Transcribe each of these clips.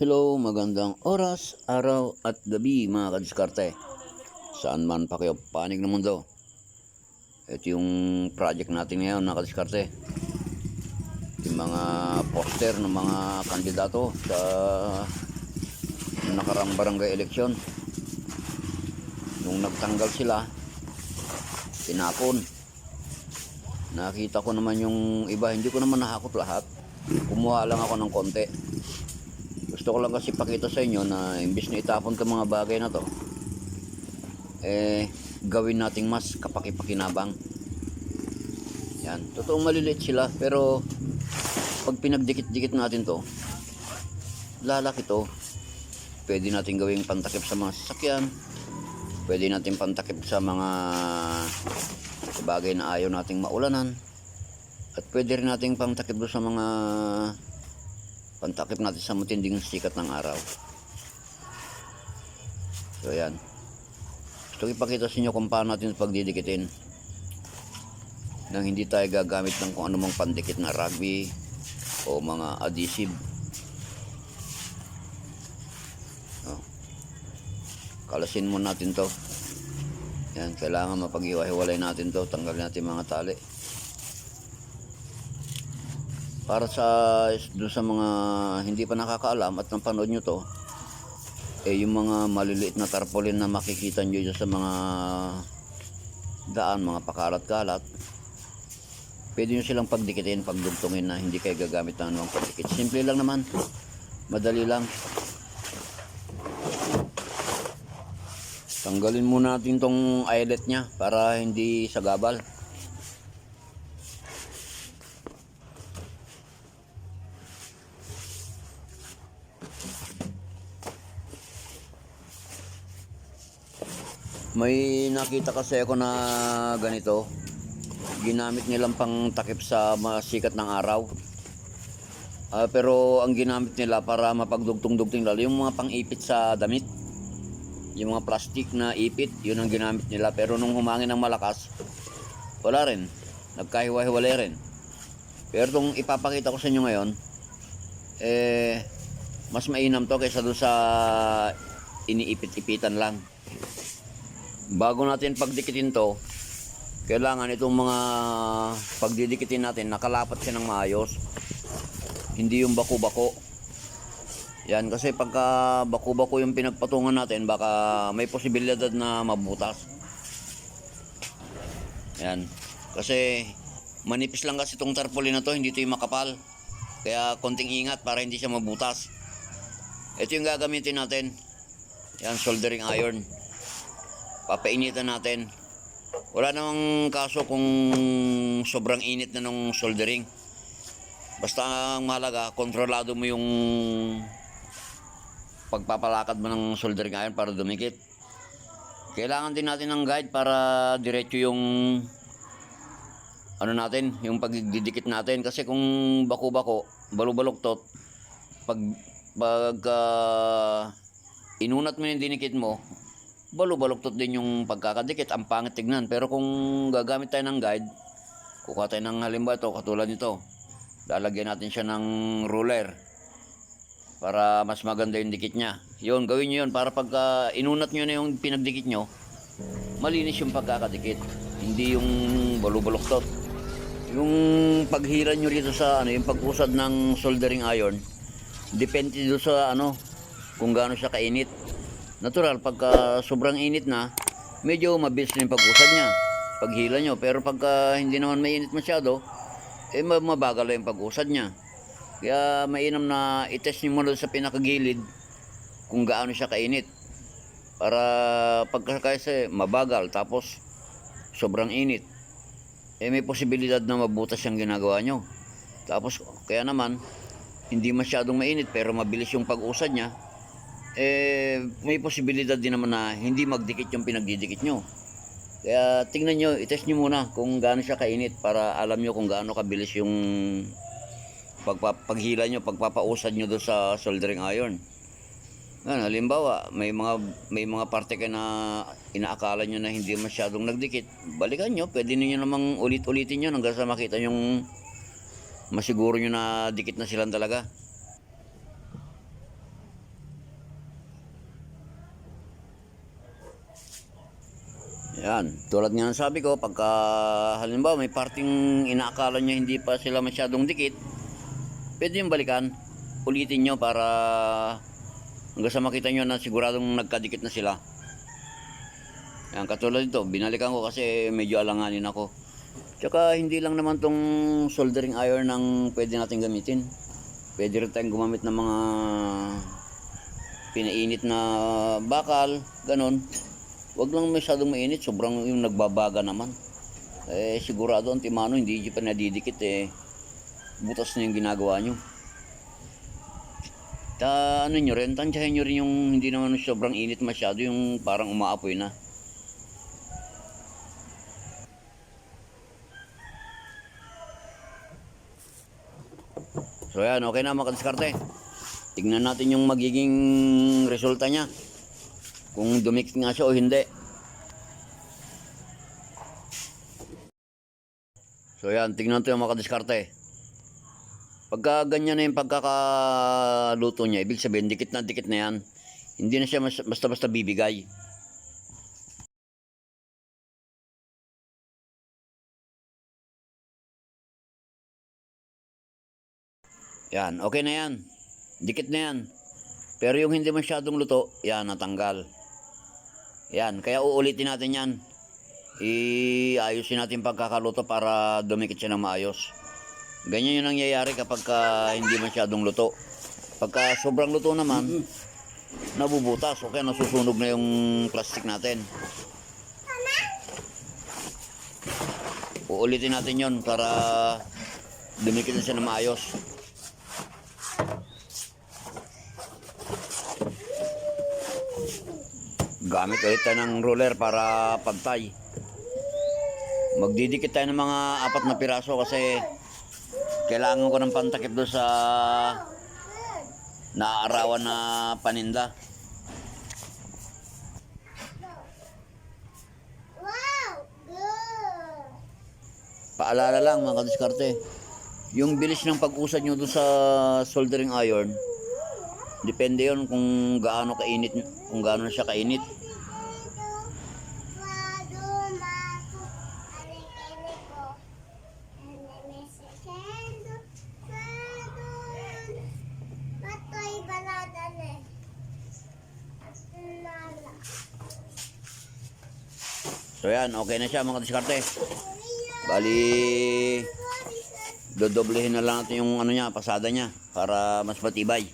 Hello, magandang oras, araw at gabi mga kadiskarte. Saan man pa kayo panig ng mundo. Ito yung project natin ngayon mga kadiskarte. Yung mga poster ng mga kandidato sa nakarang barangay eleksyon. Nung nagtanggal sila, tinapon. Nakita ko naman yung iba, hindi ko naman nahakot lahat. Kumuha lang ako ng konti. Gusto ko lang kasi pakita sa inyo na imbis na itapon ka mga bagay na to, eh, gawin nating mas kapaki-pakinabang. Yan. Totoong maliliit sila, pero pag pinagdikit-dikit natin to, lalaki to. Pwede natin gawing pantakip sa mga sasakyan. Pwede natin pantakip sa mga bagay na ayaw nating maulanan. At pwede rin nating pantakip sa mga pantakip natin sa matinding sikat ng araw. So yan. Gusto ipakita sa inyo kung paano natin pagdidikitin nang hindi tayo gagamit ng kung anumang pandikit na rugby o mga adhesive. Oh. Kalasin mo natin to. Yan, kailangan mapag-iwa-hiwalay natin to. Tanggalin natin mga tali para sa doon sa mga hindi pa nakakaalam at napanood nyo to eh yung mga maliliit na tarpaulin na makikita nyo dyan sa mga daan, mga pakalat-kalat pwede nyo silang pagdikitin, pagdugtungin na hindi kayo gagamit ng anumang pagdikit. Simple lang naman. Madali lang. Tanggalin muna natin tong eyelet nya para hindi sagabal May nakita kasi ako na ganito. Ginamit nilang pang takip sa masikat ng araw. Ah, pero ang ginamit nila para mapagdugtong-dugtong lalo yung mga pang-ipit sa damit. Yung mga plastic na ipit, yun ang ginamit nila. Pero nung humangin ng malakas, wala rin. Nagkahiwa-hiwalay rin. Pero itong ipapakita ko sa inyo ngayon, eh, mas mainam to kaysa doon sa iniipit-ipitan lang bago natin pagdikitin to, kailangan itong mga pagdidikitin natin, nakalapat siya ng maayos. Hindi yung bako-bako. Yan, kasi pagka bako-bako yung pinagpatungan natin, baka may posibilidad na mabutas. Yan. Kasi manipis lang kasi itong tarpaulin na to, hindi ito yung makapal. Kaya konting ingat para hindi siya mabutas. Ito yung gagamitin natin. Yan, soldering iron papainitan natin. Wala namang kaso kung sobrang init na nung soldering. Basta ang mahalaga, kontrolado mo yung pagpapalakad mo ng soldering iron para dumikit. Kailangan din natin ng guide para diretso yung ano natin, yung pagdidikit natin kasi kung bako-bako, balo-baloktot, pag pag uh, inunat mo yung dinikit mo, balo-baloktot din yung pagkakadikit. Ang pangit tignan. Pero kung gagamit tayo ng guide, kukuha tayo ng halimbawa ito, katulad nito. Lalagyan natin siya ng ruler para mas maganda yung dikit niya. Yun, gawin nyo yun para pagka inunat nyo na yung pinagdikit nyo, malinis yung pagkakadikit. Hindi yung balo-baloktot. Yung paghira nyo rito sa ano, yung pag-usad ng soldering iron, depende doon sa ano, kung gaano siya kainit. Natural, pagka sobrang init na, medyo mabilis na yung pag-usad niya, paghila nyo. Pero pagka hindi naman mainit masyado, eh mabagal lang yung pag-usad niya. Kaya mainam na itest nyo muna sa pinakagilid kung gaano siya kainit. Para pagka kasi mabagal, tapos sobrang init, eh may posibilidad na mabutas yung ginagawa nyo. Tapos, kaya naman, hindi masyadong mainit pero mabilis yung pag-usad niya, eh, may posibilidad din naman na hindi magdikit yung pinagdidikit nyo. Kaya tingnan nyo, itest nyo muna kung gaano siya kainit para alam nyo kung gaano kabilis yung pagpa, paghila nyo, pagpapausad nyo doon sa soldering iron. Ano, halimbawa, may mga may mga parte kayo na inaakala nyo na hindi masyadong nagdikit. Balikan nyo, pwede niyo namang ulit-ulitin yun hanggang sa makita yung masiguro nyo na dikit na silang talaga. Yan, tulad nga ng sabi ko, pagka halimbawa may parting inaakala nyo hindi pa sila masyadong dikit, pwede yung balikan, ulitin nyo para hanggang sa makita nyo na siguradong nagkadikit na sila. Yan, katulad dito, binalikan ko kasi medyo alanganin ako. Tsaka hindi lang naman tong soldering iron ang pwede natin gamitin. Pwede rin tayong gumamit ng mga pinainit na bakal, ganun. Huwag lang masyadong mainit, sobrang yung nagbabaga naman. Eh, sigurado ang timano, hindi pa nadidikit eh. Butas na yung ginagawa nyo. Ta, ano nyo rin, tansyahin nyo rin yung hindi naman sobrang init masyado, yung parang umaapoy na. So yan, okay na mga kadiskarte. Tignan natin yung magiging resulta niya. Kung dumikit nga siya o hindi. So yan, tignan natin yung mga kadiskarte. Pagka ganyan na yung pagkakaluto niya, ibig sabihin, dikit na dikit na yan. Hindi na siya basta-basta bibigay. Yan, okay na yan. Dikit na yan. Pero yung hindi masyadong luto, yan, natanggal. Yan, kaya uulitin natin yan. Iayusin natin pagkakaluto para dumikit siya ng maayos. Ganyan yung nangyayari kapag ka hindi masyadong luto. Pagka sobrang luto naman, nabubutas o kaya nasusunog na yung plastic natin. Uulitin natin yon para dumikit na siya ng maayos. Gamit ulit tayo ng ruler para pantay. Magdidikit tayo ng mga apat na piraso kasi kailangan ko ng pantakip doon sa naaarawan na paninda. Paalala lang mga kadiskarte, yung bilis ng pag-usad nyo doon sa soldering iron, depende yon kung gaano kainit, kung gaano na siya kainit. So yan, okay na siya mga kadiskarte. Bali, dodoblehin na lang natin yung ano niya, pasada niya para mas matibay.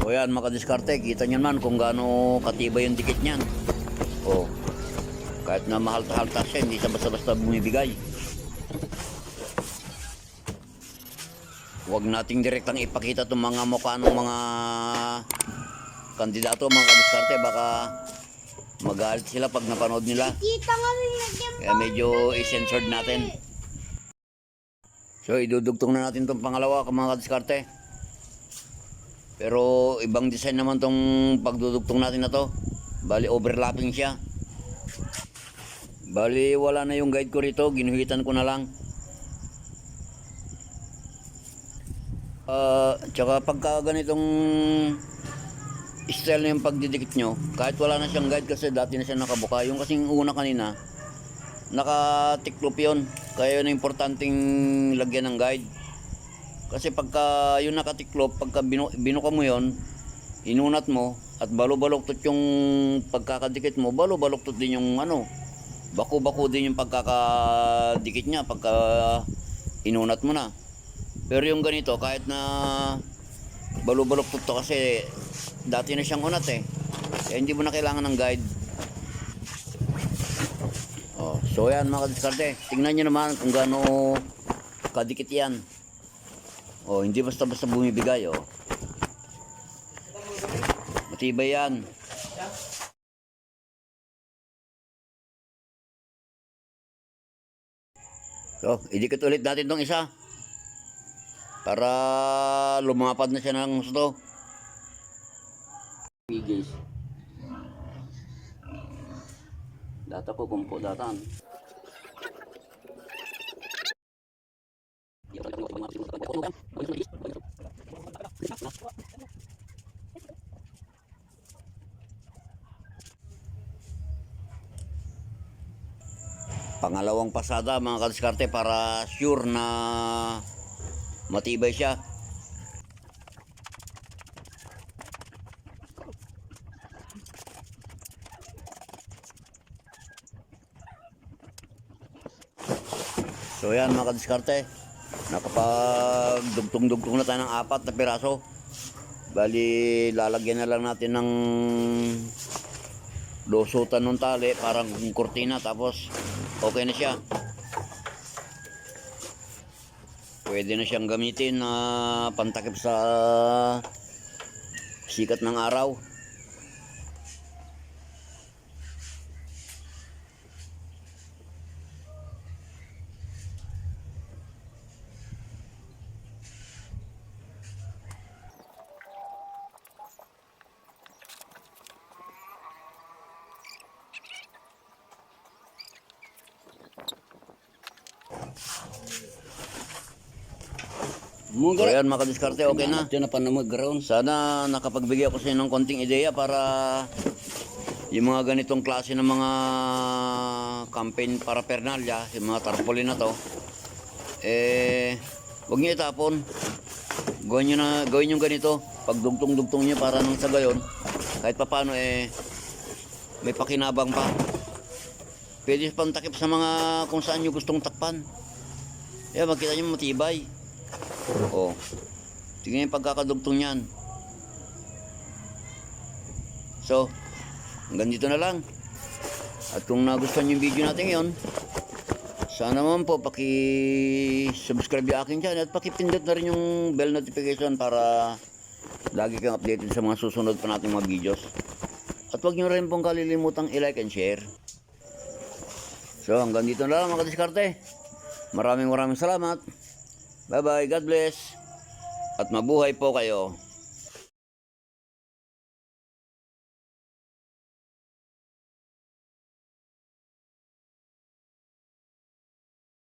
O yan mga kadiskarte, kita nyo naman kung gaano katibay yung dikit niyan. O, kahit na mahal-halta siya, hindi siya basta-basta bumibigay. Huwag nating direktang ipakita itong mga mukha ng mga kandidato, mga kadiskarte, baka magalit sila pag napanood nila. Kita nga Kaya medyo i-censored natin. So, idudugtong na natin itong pangalawa, mga kadiskarte. Pero ibang design naman tong pagdudugtong natin na to. Bali, overlapping siya. Bali, wala na yung guide ko rito. Ginuhitan ko na lang. Ah, tsaka pagka ganitong style na yung pagdidikit nyo, kahit wala na siyang guide kasi dati na siya nakabuka. Yung kasing una kanina, nakatiklop yun. Kaya yun ang importanteng lagyan ng guide. Kasi pagka yung nakatiklop, pagka binu- binuka mo yon, inunat mo, at balo-baloktot yung pagkakadikit mo, balo-baloktot din yung ano, bako-bako din yung pagkakadikit niya pagka inunat mo na. Pero yung ganito, kahit na balo-baloktot to kasi dati na siyang unat eh. Kaya hindi mo na kailangan ng guide. Oh, so yan mga kadiskarte. Tingnan nyo naman kung gaano kadikit yan. Oh, hindi basta-basta bumibigay, oh. Matibay yan. So, idikit ulit natin tong isa para lumapad na siya ng gusto. Bigis. Data ko kumpo datan. Ano? Pangalawang pasada mga kadiskarte para sure na matibay siya. So yan mga kadiskarte. Nakapag dugtong-dugtong na tayo ng apat na piraso. Bali, lalagyan na lang natin ng lusutan ng tali, parang kurtina, tapos okay na siya. Pwede na siyang gamitin na pantakip sa sikat ng araw. So yan mga kadiskarte, okay na. Ito na pa na mag-ground. Sana nakapagbigay ako sa inyo ng konting ideya para yung mga ganitong klase ng mga campaign para pernalya, yung mga tarpaulin na to, eh, huwag niyo itapon. Gawin niyo na, gawin niyo ganito. Pag dugtong-dugtong niyo para nang sa gayon, kahit papano eh, may pakinabang pa. Pwede pang takip sa mga kung saan niyo gustong takpan. Kaya makita niyo matibay. Oh. Tingnan yung pagkakadugtong niyan. So, hanggang dito na lang. At kung nagustuhan yung video natin ngayon, sana naman po paki-subscribe yung aking channel at paki-pindot na rin yung bell notification para lagi kang updated sa mga susunod pa nating mga videos. At huwag nyo rin pong kalilimutang i-like and share. So, hanggang dito na lang mga kadiskarte. Maraming maraming salamat. Bye-bye. God bless. At mabuhay po kayo.